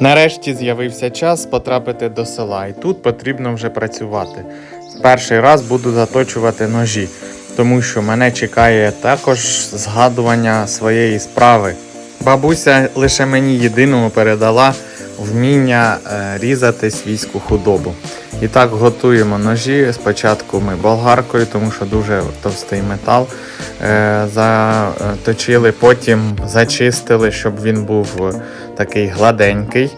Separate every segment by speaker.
Speaker 1: Нарешті з'явився час потрапити до села, і тут потрібно вже працювати. Перший раз буду заточувати ножі, тому що мене чекає також згадування своєї справи. Бабуся лише мені єдиному передала вміння е, різати свійську худобу. І так готуємо ножі. Спочатку ми болгаркою, тому що дуже товстий метал. Е, заточили, потім зачистили, щоб він був е, такий гладенький.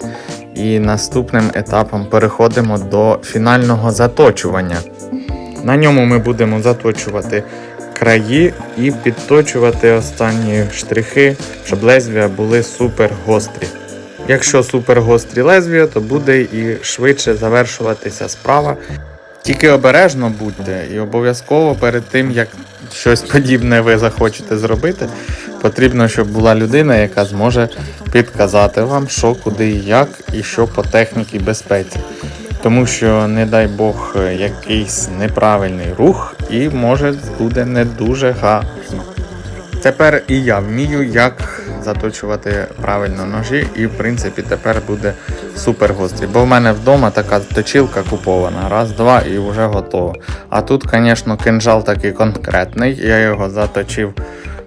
Speaker 1: І наступним етапом переходимо до фінального заточування. На ньому ми будемо заточувати краї і підточувати останні штрихи, щоб лезвія були супер гострі. Якщо супер гострі лезвія, то буде і швидше завершуватися справа. Тільки обережно будьте і обов'язково перед тим, як щось подібне ви захочете зробити, потрібно, щоб була людина, яка зможе підказати вам, що, куди і як, і що по техніці безпеці. Тому що, не дай Бог, якийсь неправильний рух і може буде не дуже гарно. Тепер і я вмію, як заточувати правильно ножі, і в принципі тепер буде супер гострий. Бо в мене вдома така точилка купована, раз, два і вже готово. А тут, звісно, кинжал такий конкретний. Я його заточив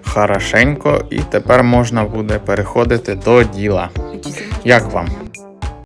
Speaker 1: хорошенько, і тепер можна буде переходити до діла. Як вам?